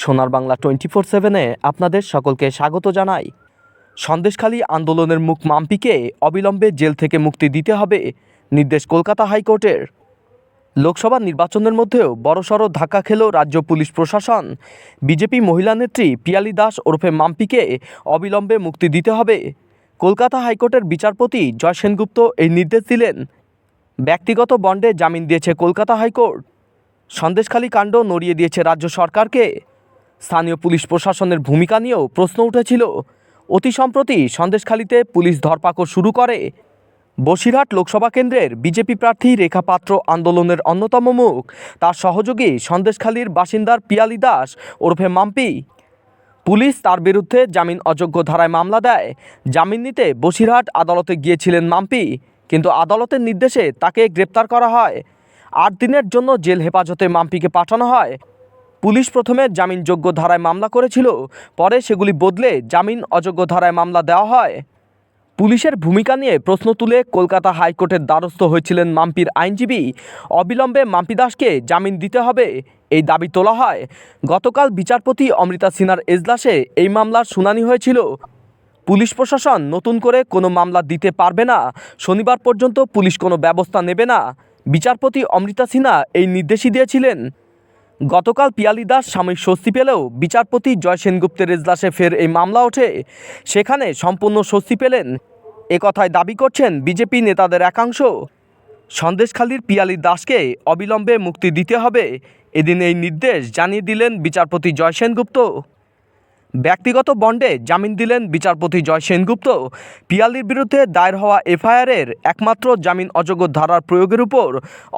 সোনার Bangla twenty four সেভেনে আপনাদের সকলকে স্বাগত জানাই। সন্দেশখালী আন্দোলনের মুখ মাম্পিকে অবিলম্বে জেল থেকে মুক্তি দিতে হবে, নির্দেশ কলকাতা হাইকোর্টের। লোকসভা নির্বাচনের মধ্যেও বড়সড় ধাক্কা খেল রাজ্য পুলিশ প্রশাসন। বিজেপি মহিলা নেত্রী পিয়ালি দাস ওরফে মাম্পিকে অবিলম্বে মুক্তি দিতে হবে। কলকাতা হাইকোর্টের বিচারপতি জয় সেনগুপ্ত এই নির্দেশ দিলেন। ব্যক্তিগত বন্ডে জামিন দিয়েছে কলকাতা হাইকোর্ট। সন্দেশখালী কাণ্ড নড়িয়ে দিয়েছে রাজ্য সরকারকে। স্থানীয় পুলিশ প্রশাসনের ভূমিকা নিয়েও প্রশ্ন উঠেছিল। অতি সম্প্রতি সন্দেশখালীতে পুলিশ ধরপাকড় শুরু করে। বসিরহাট লোকসভা কেন্দ্রের বিজেপি প্রার্থী রেখা পাত্র আন্দোলনের অন্যতম মুখ। তার সহযোগী সন্দেশখালীর বাসিন্দার পিয়ালি দাস ওরফে মাম্পি। পুলিশ তার বিরুদ্ধে জামিন অযোগ্য ধারায় মামলা দেয়। জামিন নিতে বসিরহাট আদালতে গিয়েছিলেন মাম্পি, কিন্তু আদালতের নির্দেশে তাকে গ্রেপ্তার করা হয়। আট দিনের জন্য জেল হেফাজতে মাম্পিকে পাঠানো হয়। পুলিশ প্রথমে জামিনযোগ্য ধারায় মামলা করেছিল, পরে সেগুলি বদলে জামিন অযোগ্য ধারায় মামলা দেওয়া হয়। পুলিশের ভূমিকা নিয়ে প্রশ্ন তুলে কলকাতা হাইকোর্টের দ্বারস্থ হয়েছিলেন মাম্পির আইনজীবী। অবিলম্বে মাম্পি দাসকে জামিন দিতে হবে, এই দাবি তোলা হয়। গতকাল বিচারপতি অমৃতা সিনহার এজলাসে এই মামলার শুনানি হয়েছিল। পুলিশ প্রশাসন নতুন করে কোনো মামলা দিতে পারবে না, শনিবার পর্যন্ত পুলিশ কোনো ব্যবস্থা নেবে না। বিচারপতি অমৃতা সিনহা এই নির্দেশই দিয়েছিলেন। গতকাল পিয়ালি দাস সাময়িক স্বস্তি পেলেও বিচারপতি জয় সেনগুপ্তের এজলাসে ফের এই মামলা ওঠে। সেখানে সম্পূর্ণ স্বস্তি পেলেন। একথায় দাবি করছেন বিজেপি নেতাদের একাংশ। সন্দেশখালীর পিয়ালি দাসকে অবিলম্বে মুক্তি দিতে হবে। এদিন এই নির্দেশ জানিয়ে দিলেন বিচারপতি জয় সেনগুপ্ত। ব্যক্তিগত বন্ডে জামিন দিলেন বিচারপতি জয় সেনগুপ্ত। পিয়ালির বিরুদ্ধে দায়ের হওয়া এফআইআরের একমাত্র জামিন অযোগ্য ধারার প্রয়োগের উপর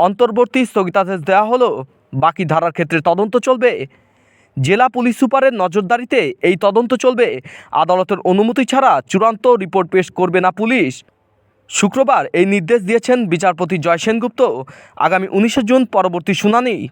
অন্তর্বর্তী স্থগিতাদেশ দেওয়া হলো। বাকি ধারার ক্ষেত্রে তদন্ত চলবে। জেলা পুলিশ সুপারের নজরদারিতে এই তদন্ত চলবে। আদালতের অনুমতি ছাড়া চূড়ান্ত রিপোর্ট পেশ করবে না পুলিশ। শুক্রবার এই নির্দেশ দিয়েছেন বিচারপতি জয় সেনগুপ্ত। আগামী উনিশে জুন পরবর্তী শুনানি।